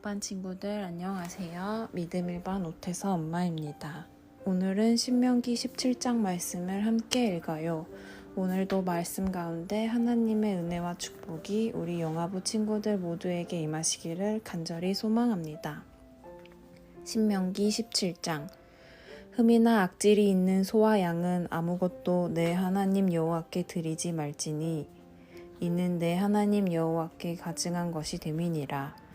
반 친구들 안녕하세요. 믿음 1반 오태서 엄마입니다. 오늘은 신명기 17장 말씀을 함께 읽어요. 오늘도 말씀 가운데 하나님의 은혜와 축복이 우리 영화부 친구들 모두에게 임하시기를 간절히 소망합니다. 신명기 17장 흠이나 악질이 있는 소와 양은 아무것도 내 하나님 여호와께 드리지 말지니 이는 내 하나님 여호와께 가증한 것이 됨이니라.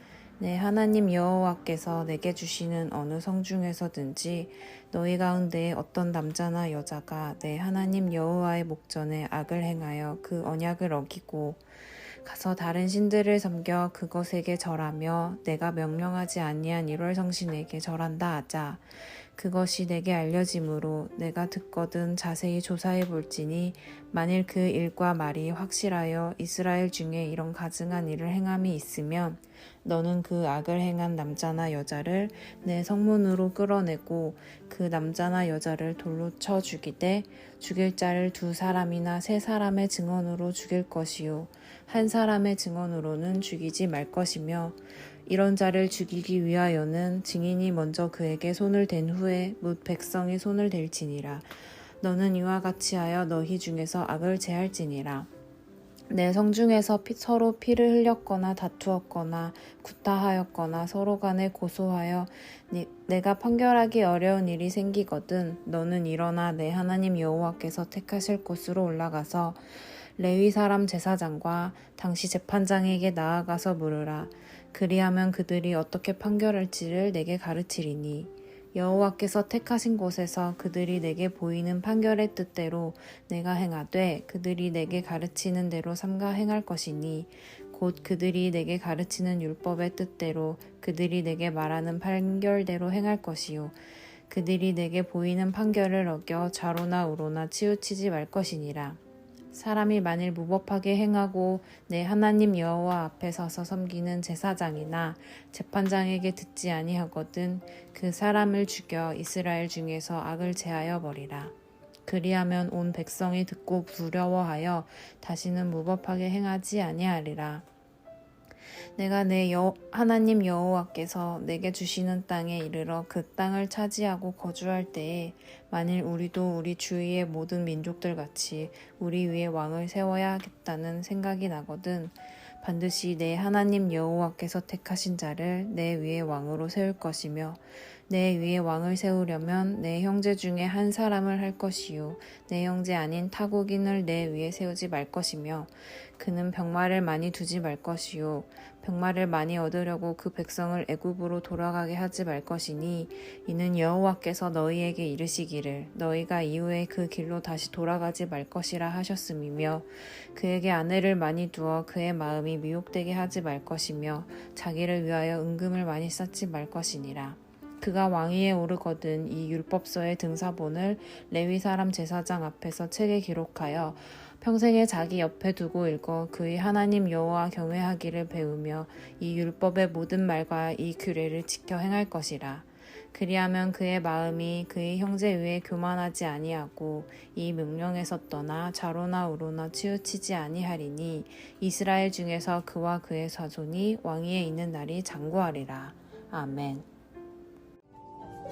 내 하나님 여호와께서 내게 주시는 어느 성 중에서든지 너희 가운데 어떤 남자나 여자가 내 하나님 여호와의 목전에 악을 행하여 그 언약을 어기고 가서 다른 신들을 섬겨 그것에게 절하며 내가 명령하지 아니한 일월 성신에게 절한다 하자 그것이 내게 알려짐으로 내가 듣거든 자세히 조사해 볼지니 만일 그 일과 말이 확실하여 이스라엘 중에 이런 가증한 일을 행함이 있으면 너는 그 악을 행한 남자나 여자를 내 성문으로 끌어내고 그 남자나 여자를 돌로 쳐 죽이되 죽일 자를 두 사람이나 세 사람의 증언으로 죽일 것이요. 한 사람의 증언으로는 죽이지 말 것이며 이런 자를 죽이기 위하여는 증인이 먼저 그에게 손을 댄 후에 묻 백성이 손을 댈지니라. 너는 이와 같이 하여 너희 중에서 악을 제할지니라. 내 성중에서 피, 서로 피를 흘렸거나 다투었거나 구타하였거나 서로 간에 고소하여 니, 내가 판결하기 어려운 일이 생기거든 너는 일어나 내 하나님 여호와께서 택하실 곳으로 올라가서 레위 사람 제사장과 당시 재판장에게 나아가서 물으라 그리하면 그들이 어떻게 판결할지를 내게 가르치리니 여호와께서 택하신 곳에서 그들이 내게 보이는 판결의 뜻대로 내가 행하되 그들이 내게 가르치는 대로 삼가 행할 것이니 곧 그들이 내게 가르치는 율법의 뜻대로 그들이 내게 말하는 판결대로 행할 것이요 그들이 내게 보이는 판결을 어겨 좌로나 우로나 치우치지 말 것이니라 사람이 만일 무법하게 행하고 내 하나님 여호와 앞에 서서 섬기는 제사장이나 재판장에게 듣지 아니하거든 그 사람을 죽여 이스라엘 중에서 악을 제하여 버리라. 그리하면 온 백성이 듣고 두려워하여 다시는 무법하게 행하지 아니하리라. 내가 내 여, 하나님 여호와께서 내게 주시는 땅에 이르러 그 땅을 차지하고 거주할 때에 만일 우리도 우리 주위의 모든 민족들 같이 우리 위에 왕을 세워야겠다는 생각이 나거든 반드시 내 하나님 여호와께서 택하신 자를 내 위에 왕으로 세울 것이며 내 위에 왕을 세우려면 내 형제 중에 한 사람을 할 것이요. 내 형제 아닌 타국인을 내 위에 세우지 말 것이며 그는 병마를 많이 두지 말 것이요. 병마를 많이 얻으려고 그 백성을 애굽으로 돌아가게 하지 말 것이니 이는 여호와께서 너희에게 이르시기를 너희가 이후에 그 길로 다시 돌아가지 말 것이라 하셨음이며 그에게 아내를 많이 두어 그의 마음이 미혹되게 하지 말 것이며 자기를 위하여 은금을 많이 쌓지 말 것이니라 그가 왕위에 오르거든 이 율법서의 등사본을 레위 사람 제사장 앞에서 책에 기록하여 평생에 자기 옆에 두고 읽어 그의 하나님 여호와 경외하기를 배우며 이 율법의 모든 말과 이 규례를 지켜 행할 것이라. 그리하면 그의 마음이 그의 형제 위에 교만하지 아니하고 이 명령에서 떠나 좌로나 우로나 치우치지 아니하리니 이스라엘 중에서 그와 그의 사손이 왕위에 있는 날이 장구하리라. 아멘.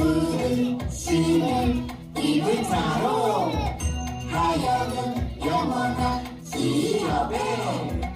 부은 신을 입을 자로. 하여는 영원한 기업에.